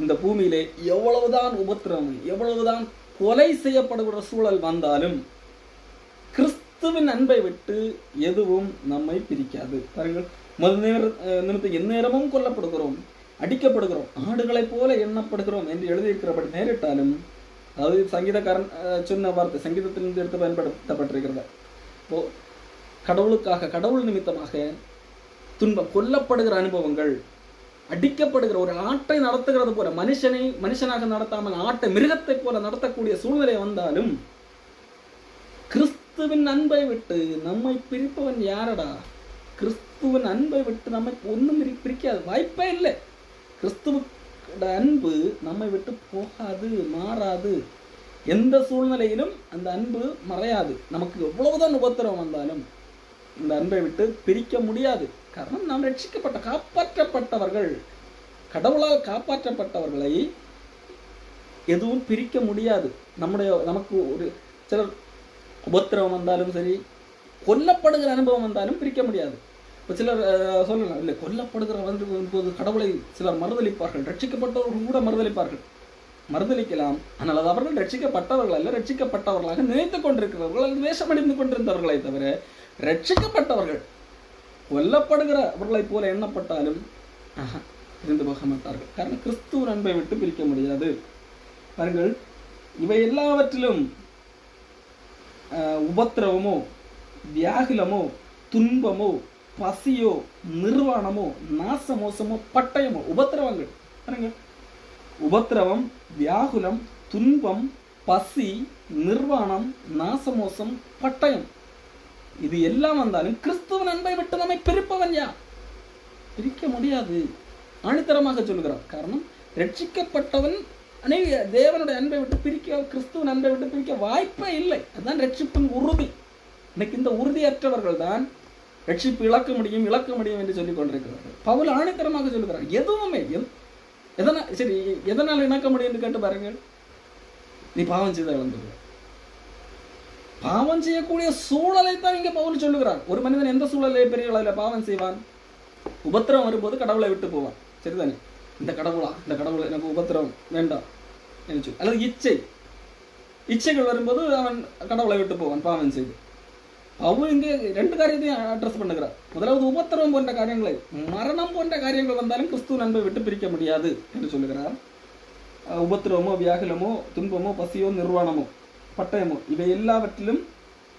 இந்த பூமியிலே எவ்வளவுதான் உபத்திரவம் எவ்வளவுதான் கொலை செய்யப்படுகிற சூழல் வந்தாலும் கிறிஸ்துவின் அன்பை விட்டு எதுவும் நம்மை பிரிக்காது. பாருங்கள் மது நேர அஹ், நிமித்தம் எந்நேரமும் கொல்லப்படுகிறோம் அடிக்கப்படுகிறோம் ஆடுகளைப் போல எண்ணப்படுகிறோம் என்று எழுதியிருக்கிறபடி நேரிட்டாலும் அதாவது சங்கீதக்காரன் அஹ், சொன்ன வார்த்தை சங்கீதத்திலிருந்து எடுத்து பயன்படுத்தப்பட்டிருக்கிறது. இப்போ கடவுளுக்காக கடவுள் நிமித்தமாக துன்பம் கொல்லப்படுகிற அனுபவங்கள் அடிக்கப்படுகிற ஒரு ஆட்டை நடத்துகிறது போல மனுஷனை மனுஷனாக நடத்தாமல் ஆட்டை மிருகத்தை போல நடத்தக்கூடிய சூழ்நிலை வந்தாலும் கிறிஸ்துவின் அன்பை விட்டு நம்மை பிரிப்பவன் யாரடா? கிறிஸ்துவின் அன்பை விட்டு நம்மை ஒன்றும் பிரி- பிரிக்காது. வாய்ப்பே இல்லை. கிறிஸ்துவோட அன்பு நம்மை விட்டு போகாது மாறாது. எந்த சூழ்நிலையிலும் அந்த அன்பு மறையாது. நமக்கு எவ்வளவுதான் உபத்திரம் வந்தாலும் இந்த அன்பை விட்டு பிரிக்க முடியாது. காரணம் நாம் ரட்சிக்கப்பட்ட காப்பாற்றப்பட்டவர்கள். கடவுளால் காப்பாற்றப்பட்டவர்களை எதுவும் பிரிக்க முடியாது. நம்முடைய நமக்கு ஒரு சிலர் உபத்திரவம் வந்தாலும் சரி கொல்லப்படுகிற அனுபவம் வந்தாலும் பிரிக்க முடியாது. இப்போ சிலர் அஹ், சொல்லலாம் இல்லை கொல்லப்படுகிற வந்து போது கடவுளை சிலர் மறுதளிப்பார்கள் ரட்சிக்கப்பட்டவர்கள் கூட மறுதளிப்பார்கள் மறுதளிக்கலாம் ஆனால் அது அவர்கள் ரட்சிக்கப்பட்டவர்கள் அல்ல ரட்சிக்கப்பட்டவர்களாக நினைத்துக் கொண்டிருக்கிறவர்கள் அல்லது வேஷமடைந்து கொண்டிருந்தவர்களை தவிர ரட்சிக்கப்பட்டவர்கள் கொல்லப்படுகிறவர்களைப் போல எண்ணப்பட்டாலும் ஆஹா, இருந்து போக மாட்டார்கள். காரணம் கிறிஸ்துவ அன்பை விட்டு பிரிக்க முடியாது. பாருங்கள் இவை எல்லாவற்றிலும் உபத்திரவமோ வியாகுலமோ துன்பமோ பசியோ நிர்வாணமோ நாச மோசமோ பட்டயமோ உபத்திரவங்கள். பாருங்கள் உபத்திரவம் வியாகுலம் துன்பம் பசி நிர்வாணம் நாசமோசம் பட்டயம். இது எல்லாம் வந்தாலும் கிறிஸ்துவன் அன்பை விட்டு நம்மை பிரிப்பவன் யார்? பிரிக்க முடியாது. ஆணித்தரமாக சொல்கிறார் காரணம் ரட்சிக்கப்பட்டவன் அநேக தேவனுடைய அன்பை விட்டு பிரிக்க கிறிஸ்துவன் அன்பை விட்டு பிரிக்க வாய்ப்பே இல்லை. அதுதான் ரட்சிப்பின் உறுதி. இன்னைக்கு இந்த உறுதியற்றவர்கள் தான் ரட்சிப்பு இழக்க முடியும் இழக்க முடியும் என்று சொல்லிக் கொண்டிருக்கிறார்கள். பவுல் ஆணித்தரமாக சொல்லுகிறார். எதுவுமே எந்- எதனா சரி எதனால் இணக்க முடியும் என்று கேட்டு பாருங்கள். நீ பாவம் செய்த இழந்துருவ பாவம் செய்யக்கூடிய சூழலை தான் இங்கே பவுல் சொல்லுகிறார் ஒரு மனிதன் எந்த சூழலை பெரிய அளவில் பாவம் செய்வான் உபத்திரம் வரும்போது கடவுளை விட்டு போவான் சரிதானே இந்த கடவுளா இந்த கடவுள் எனக்கு உபத்திரம் வேண்டாம் நினைச்சு அல்லது இச்சை இச்சைகள் வரும்போது அவன் கடவுளை விட்டு போவான் பாவம் செய்து அவன் இங்கே ரெண்டு காரியத்தையும் அட்ரஸ் பண்ணுகிறார் முதலாவது உபத்திரவம் போன்ற காரியங்களை மரணம் போன்ற காரியங்கள் வந்தாலும் கிறிஸ்துவ நண்பை விட்டு பிரிக்க முடியாது என்று சொல்லுகிறார் உபத்திரவமோ வியாகுலமோ துன்பமோ பசியோ நிர்வாணமோ பட்டயமோ இவை எல்லாவற்றிலும்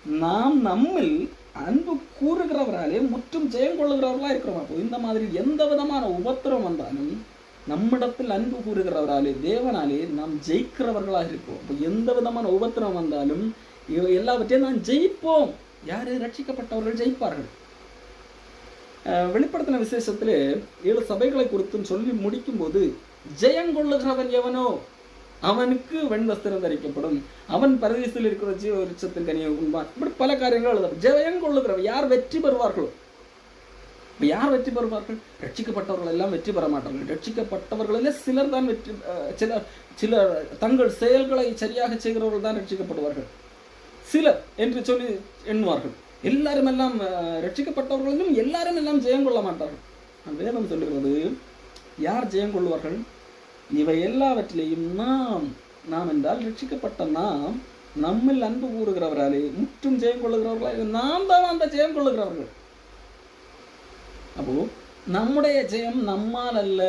நாம் நம்மில் அன்பு கூறுகிறவராலே முற்றும் ஜெயம் கொள்ளுகிறவர்களா இருக்கிறோம்? அப்போ இந்த மாதிரி எந்த விதமான உபத்திரம் வந்தாலும் நம்மிடத்தில் அன்பு கூறுகிறவராலே தேவனாலே நாம் ஜெயிக்கிறவர்களாக இருப்போம். அப்போ எந்த விதமான உபத்திரம் வந்தாலும் இவை எல்லாவற்றையும் நாம் ஜெயிப்போம். யாரு? ரட்சிக்கப்பட்டவர்கள் ஜெயிப்பார்கள். அஹ் வெளிப்படுத்தின விசேஷத்திலே ஏழு சபைகளை குறித்தும் சொல்லி முடிக்கும்போது ஜெயங்கொள்ளுகிறவன் எவனோ? அவனுக்கு வெண்வஸ்திரம் தரிக்கப்படும். அவன் பரதேசத்தில் இருக்கிற ஜீவ விருட்சத்தின் கனியை உண்பான். இப்படி பல காரியங்கள் எழுத ஜெயங்கொள்ளுகிறவன் யார் வெற்றி பெறுவார்களோ? யார் வெற்றி பெறுவார்கள்? ரட்சிக்கப்பட்டவர்கள் எல்லாம் வெற்றி பெற மாட்டார்கள். ரட்சிக்கப்பட்டவர்களில் சிலர் தான் வெற்றி சிலர் சிலர் தங்கள் செயல்களை சரியாக செய்கிறவர்கள் தான் ரட்சிக்கப்படுவார்கள். சிலர் என்று சொல்லி எண்ணுவார்கள். எல்லாரும் எல்லாம் அஹ், ரட்சிக்கப்பட்டவர்களும் எல்லாரும் எல்லாம் ஜெயம் கொள்ள மாட்டார்கள் வேதம் சொல்லுகிறது யார் ஜெயம் கொள்வார்கள் இவை எல்லாவற்றிலேயும் நாம் நாம் என்றால் ரட்சிக்கப்பட்ட நாம் நம்மில் அன்பு கூறுகிறவராலே முற்றும் ஜெயம் கொள்ளுகிறவர்களாலே நாம் தான் அந்த ஜெயம் கொள்ளுகிறவர்கள். அப்போ நம்முடைய ஜெயம் நம்மால் அல்ல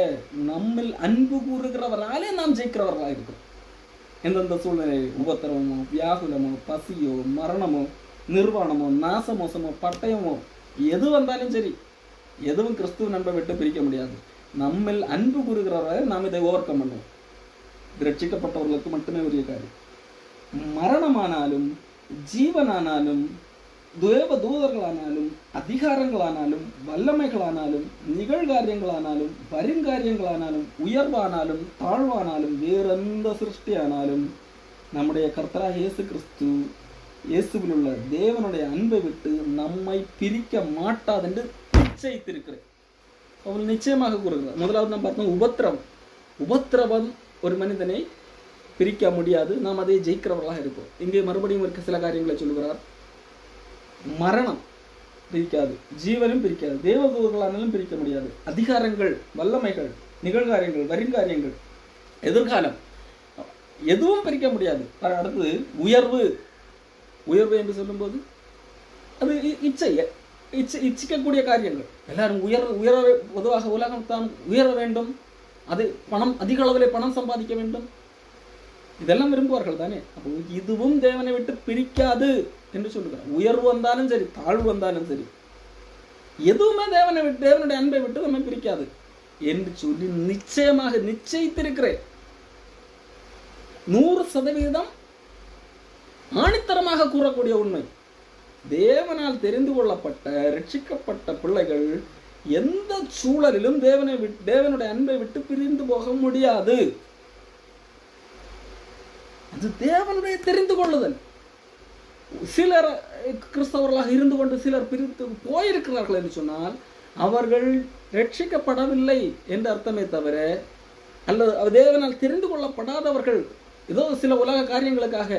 நம்மில் அன்பு கூறுகிறவராலே நாம் ஜெயிக்கிறவர்களாக இருக்கிறோம். எந்தெந்த சூழ்நிலை? உபத்திரவமோ வியாகுலமோ பசியோ மரணமோ நிர்வாணமோ நாசமோசமோ பட்டயமோ எது வந்தாலும் சரி எதுவும் கிறிஸ்துவ நண்பை விட்டு பிரிக்க முடியாது. நம்மில் அன்பு கூறுகிறவரை நாம் இதை ஓவர் கம் பண்ணுவோம். இது ரட்சிக்கப்பட்டவர்களுக்கு மட்டுமே உரிய காரியம். மரணமானாலும் ஜீவனானாலும் தேவ தூதர்களானாலும் அதிகாரங்களானாலும் வல்லமைகளானாலும் நிகழ்காரியங்களானாலும் வருங்காரியங்களானாலும் உயர்வானாலும் தாழ்வானாலும் வேறெந்த சிருஷ்டியானாலும் நம்முடைய கர்த்தராக இயேசு கிறிஸ்து இயேசுவில் உள்ள தேவனுடைய அன்பை விட்டு நம்மை பிரிக்க மாட்டாது என்று நிச்சயித்திருக்கிறேன். அவள் நிச்சயமாக கூறுகிறார். முதலாவது நாம் பார்த்தோம் உபத்திரவம் உபத்திரவம் ஒரு மனிதனை பிரிக்க முடியாது. நாம் அதை ஜெயிக்கிறவர்களாக இருப்போம். இங்கே மறுபடியும் இருக்க சில காரியங்களை சொல்லுகிறார். மரணம் பிரிக்காது. ஜீவனும் பிரிக்காது. தேவதூர்களானாலும் பிரிக்க முடியாது. அதிகாரங்கள் வல்லமைகள் நிகழ்காரியங்கள் வருங்காரியங்கள் எதிர்காலம் எதுவும் பிரிக்க முடியாது. அடுத்தது உயர்வு. உயர்வு என்று சொல்லும்போது அது இச்சை. இச்சை இச்சிக்கக்கூடிய காரியங்கள். எல்லாரும் உயர் உயர பொதுவாக உலகம் தான் உயர வேண்டும். அது பணம் அதிக அளவில் பணம் சம்பாதிக்க வேண்டும். இதெல்லாம் விரும்புவார்கள் தானே? அப்போ இதுவும் தேவனை விட்டு பிரிக்காது என்று சொல்லுகிறார். உயர்வு வந்தாலும் சரி தாழ்வு வந்தாலும் சரி எதுவுமே தேவனை விட்டு தேவனுடைய அன்பை விட்டு நம்மை பிரிக்காது என்று சொல்லி நிச்சயமாக நிச்சயித்திருக்கிறேன். நூறு சதவீதம் ஆணித்தரமாக கூறக்கூடிய உண்மை. தேவ தேவனால் தெரிந்து கொள்ளப்பட்ட ரட்சிக்கப்பட்ட பிள்ளைகள் எந்த சூழலிலும் தேவனை விட்டு தேவனுடைய அன்பை விட்டு பிரிந்து போக முடியாது. அது தேவனுடைய தெரிந்து கொள்ளுதல். சிலர் கிறிஸ்தவர்களாக இருந்து கொண்டு சிலர் பிரித்து போயிருக்கிறார்கள் என்று சொன்னால் அவர்கள் ரட்சிக்கப்படவில்லை என்று அர்த்தமே தவிர அல்லது தேவனால் தெரிந்து கொள்ளப்படாதவர்கள் ஏதோ சில உலக காரியங்களுக்காக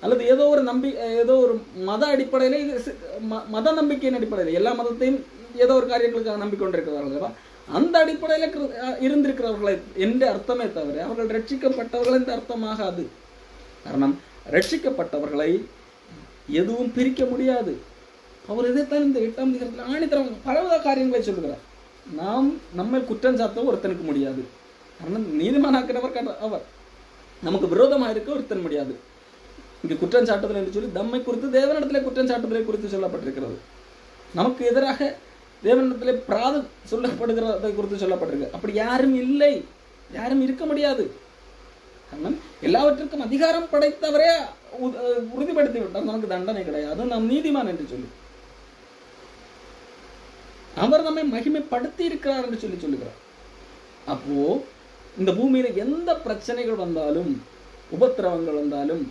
அல்லது ஏதோ ஒரு நம்பி ஏதோ ஒரு மத அடிப்படையில் இது ம- மத நம்பிக்கையின் அடிப்படையில் எல்லா மதத்தையும் ஏதோ ஒரு காரியங்களுக்காக நம்பிக்கொண்டிருக்கிறார்கள் அல்லவா? அந்த அடிப்படையில் இருந்திருக்கிறவர்களை என்ற அர்த்தமே தவிர அவர்கள் ரட்சிக்கப்பட்டவர்கள் என்ற அர்த்தமாகாது காரணம் ரட்சிக்கப்பட்டவர்களை எதுவும் பிரிக்க முடியாது. அவர் இதைத்தான் இந்த எட்டாம் அதிகாரத்தில் ஆணித்தரம் பலவித காரியங்களை சொல்கிறார் நாம் நம்மை குற்றம் சாத்த ஒருத்தனுக்கு முடியாது. காரணம் நீதிமானாக்கிறவர் அவர். நமக்கு விரோதமாக இருக்க ஒருத்தன் முடியாது. இங்கு குற்றம் சாட்டுதல் என்று சொல்லி தம்மை குறித்து தேவனிடத்திலே குற்றம் சாட்டுதலை குறித்து சொல்லப்பட்டிருக்கிறது. நமக்கு எதிராக தேவனிடத்திலே பிராது சொல்லப்படுகிறதை குறித்து சொல்லப்பட்டிருக்கு. அப்படி யாரும் இல்லை. யாரும் இருக்க முடியாது. காரணம் எல்லாவற்றுக்கும் அதிகாரம் படைத்தவரே உறுதிப்படுத்தி விட்டால் நமக்கு தண்டனை கிடையாது. நாம் நீதிமான் என்று சொல்லி. அவர் நம்மை மகிமைப்படுத்தி இருக்கிறார் என்று சொல்லி சொல்லுகிறார். அப்போ இந்த பூமியில எந்த பிரச்சனைகள் வந்தாலும் உபத்திரவங்கள் வந்தாலும்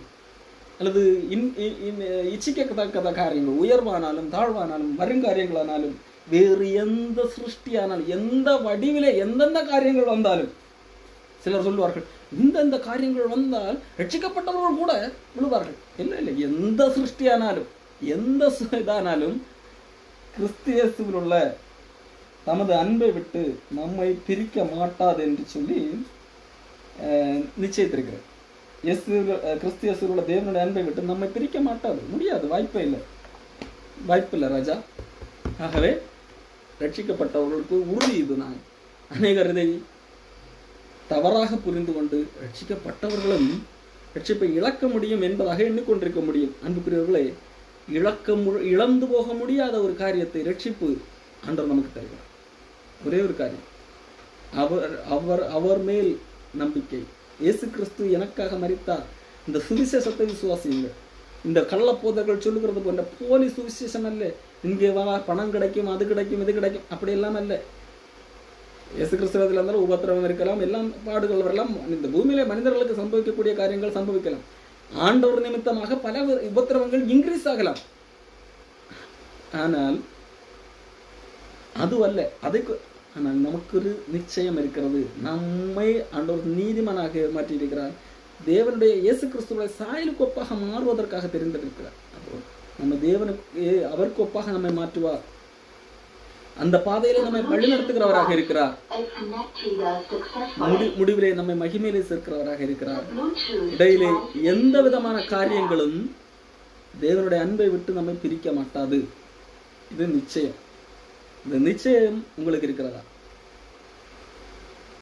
அல்லது இன் இ- இச்சிக்கத்தக்கத காரியங்கள் உயர்வானாலும் தாழ்வானாலும் வருங்காரியங்களானாலும் வேறு எந்த சிருஷ்டியானாலும் எந்த வடிவிலே எந்தெந்த காரியங்கள் வந்தாலும் சிலர் சொல்லுவார்கள் இந்தந்த காரியங்கள் வந்தால் ரட்சிக்கப்பட்டவர்கள் கூட விழுவார்கள். இல்லை இல்லை எந்த சிருஷ்டியானாலும் எந்த இதானாலும் கிறிஸ்தியேசுவில் உள்ள தமது அன்பை விட்டு நம்மை பிரிக்க மாட்டாது என்று சொல்லி அஹ், நிச்சயித்திருக்கிறார். இயேசு கிறிஸ்து உள்ள தேவனுடைய அன்பை விட்டு நம்மை பிரிக்க மாட்டாது முடியாது வாய்ப்பே இல்லை வாய்ப்பு இல்லை ராஜா ஆகவே ரட்சிக்கப்பட்டவர்களுக்கு உறுதி இது நான் அநேகர் இதை தவறாக புரிந்து கொண்டு ரட்சிக்கப்பட்டவர்களும் ரட்சிப்பை இழக்க முடியும் என்பதாக எண்ணிக்கொண்டிருக்க முடியும் அன்புக்குரியவர்களே இழக்க மு இழந்து போக முடியாத ஒரு காரியத்தை ரட்சிப்பு ஆண்டவர் நமக்கு தருகிறார் ஒரே ஒரு காரியம் அவர் அவர் அவர் மேல் நம்பிக்கை இயேசு கிறிஸ்து எனக்காக மறித்தார் இந்த சுவிசேஷத்தை விசுவாசியுங்கள். இந்த கள்ளப்போதர்கள் சொல்லுகிறது போன்ற போலி சுவிசேஷம் அல்ல. இங்கே வா பணம் கிடைக்கும் அது கிடைக்கும் இது கிடைக்கும். அப்படி எல்லாம் அல்ல. இயேசு கிறிஸ்துவத்தில் இருந்தாலும் உபத்திரவம் இருக்கலாம் எல்லாம் பாடுகள் வரலாம். இந்த பூமியிலே மனிதர்களுக்கு சம்பவிக்கக்கூடிய காரியங்கள் சம்பவிக்கலாம். ஆண்டவர் நிமித்தமாக பல உபத்திரவங்கள் இன்க்ரீஸ் ஆகலாம். ஆனால் அது அல்ல அதுக்கு ஆனால் நமக்கு ஒரு நிச்சயம் இருக்கிறது. நம்மை ஆண்டவர் நீதிமனாக மாற்றியிருக்கிறார். தேவனுடைய இயேசு கிறிஸ்துவை சாயலுக்கு ஒப்பாக மாறுவதற்காக தெரிந்திருக்கிறார். அப்போ நம்ம தேவனுக்கு அவருக்கு ஒப்பாக நம்மை மாற்றுவார். அந்த பாதையில நம்மை வழிநடத்துகிறவராக இருக்கிறார். முடிவிலே நம்மை மகிமையிலே சேர்க்கிறவராக இருக்கிறார். இடையிலே எந்த விதமான காரியங்களும் தேவனுடைய அன்பை விட்டு நம்மை பிரிக்க மாட்டாது. இது நிச்சயம். இந்த நிச்சயம் உங்களுக்கு இருக்கிறதா?